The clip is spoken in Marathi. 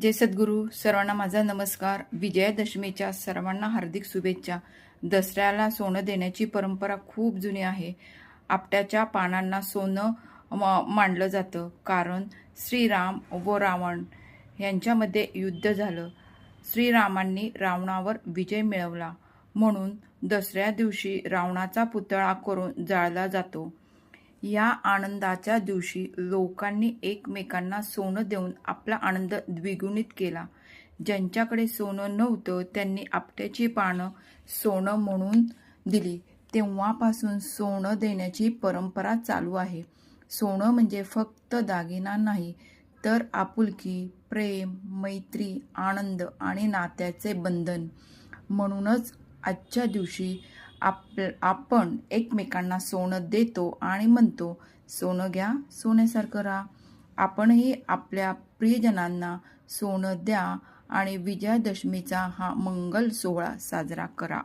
जय सद्गुरू सर्वांना माझा नमस्कार. विजयादशमीच्या सर्वांना हार्दिक शुभेच्छा. दसऱ्याला सोनं देण्याची परंपरा खूप जुनी आहे. आपट्याच्या पानांना सोनं म- मांडलं जातं. कारण श्रीराम व रावण यांच्यामध्ये युद्ध झालं. श्रीरामांनी रावणावर विजय मिळवला. म्हणून दसऱ्या दिवशी रावणाचा पुतळा करून जाळला जातो. या आनंदाच्या दिवशी लोकांनी एकमेकांना सोनं देऊन आपला आनंद द्विगुणित केला. ज्यांच्याकडे सोनं नव्हतं त्यांनी आपट्याची पानं सोनं म्हणून दिली. तेव्हापासून सोनं देण्याची परंपरा चालू आहे. सोनं म्हणजे फक्त दागिना नाही तर आपुलकी प्रेम मैत्री आनंद आणि नात्याचे बंधन. म्हणूनच आजच्या दिवशी आप आपण एकमेकांना सोनं देतो आणि म्हणतो सोनं घ्या सोन्यासारखं राहा. आपणही आपल्या प्रियजनांना सोनं द्या आणि विजयादशमीचा हा मंगल सोहळा साजरा करा.